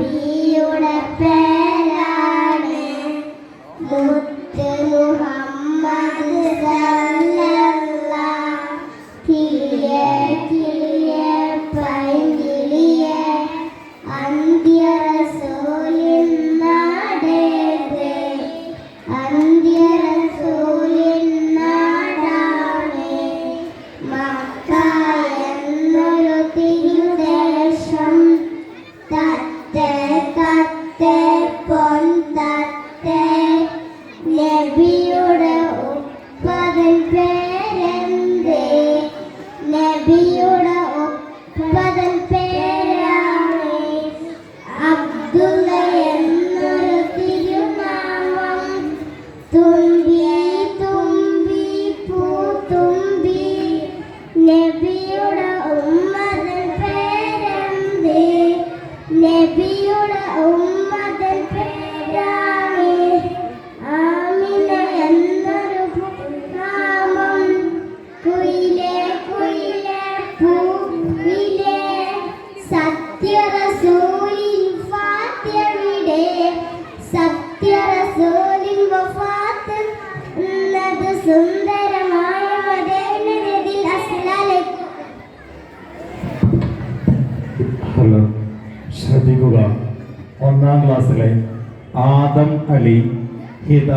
നബിയുടെ പേരാണ് മുത്ത് മുഹമ്മദ് കിളിയേ കിളിയേ പൈങ്കിളിയേ അന്ത്യറസൂലിൻ നാടേത്. അന്ത്യറസൂലിൻ നബിയുടെ ഉപ്പതൻ പേരാണ്. അബ്ദുള്ള എന്നൊരു തിരുനാമം തുമ്പി സുന്ദരമായ ഹലോ ശ്രദ്ധിക്കുക. ഒന്നാം ക്ലാസ്സിലെ ആദം അലി ഹിദ